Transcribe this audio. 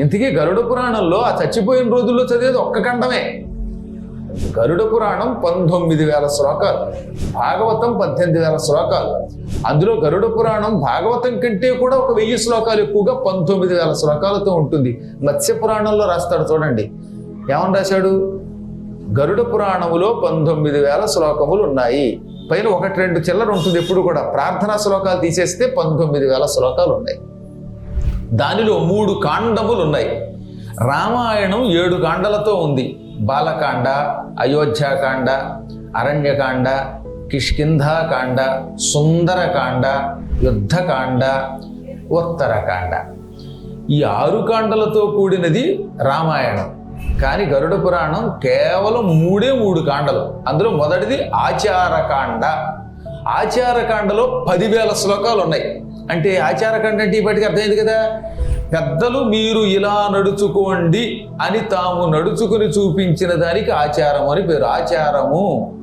ఇంతకీ గరుడ పురాణంలో ఆ చచ్చిపోయిన రోజుల్లో చదివేది ఒక్క ఖండమే. గరుడ పురాణం పంతొమ్మిది వేల శ్లోకాలు భాగవతం పద్దెనిమిది వేల శ్లోకాలు. అందులో గరుడ పురాణం భాగవతం కంటే కూడా ఒక వెయ్యి శ్లోకాలు ఎక్కువగా పంతొమ్మిది వేల శ్లోకాలతో ఉంటుంది. మత్స్య పురాణంలో రాస్తాడు చూడండి. ఏమని రాశాడు? గరుడ పురాణములో పంతొమ్మిది వేల శ్లోకములు ఉన్నాయి. పైన ఒకటి రెండు చిల్లర ఉంటుంది ఎప్పుడు కూడా. ప్రార్థనా శ్లోకాలు తీసేస్తే పంతొమ్మిది వేల శ్లోకాలు ఉన్నాయి. దానిలో మూడు కాండములు ఉన్నాయి రామాయణం ఏడు కాండలతో ఉంది. బాలకాండ అయోధ్యాకాండ అరణ్యకాండ కిష్కింధాకాండ సుందరకాండ యుద్ధకాండ ఉత్తరకాండ. ఈ ఆరు కాండలతో కూడినది రామాయణం. కానీ గరుడ పురాణం కేవలం మూడే మూడు కాండలు. అందులో మొదటిది ఆచారకాండ. ఆచారకాండలో పదివేల శ్లోకాలు ఉన్నాయి అంటే ఆచారకాండ అంటే ఇప్పటికి అర్థమైంది కదా? పెద్దలు మీరు ఇలా నడుచుకోండి అని తాము నడుచుకుని చూపించిన దానికి ఆచారం అని పేరు. ఆచారము.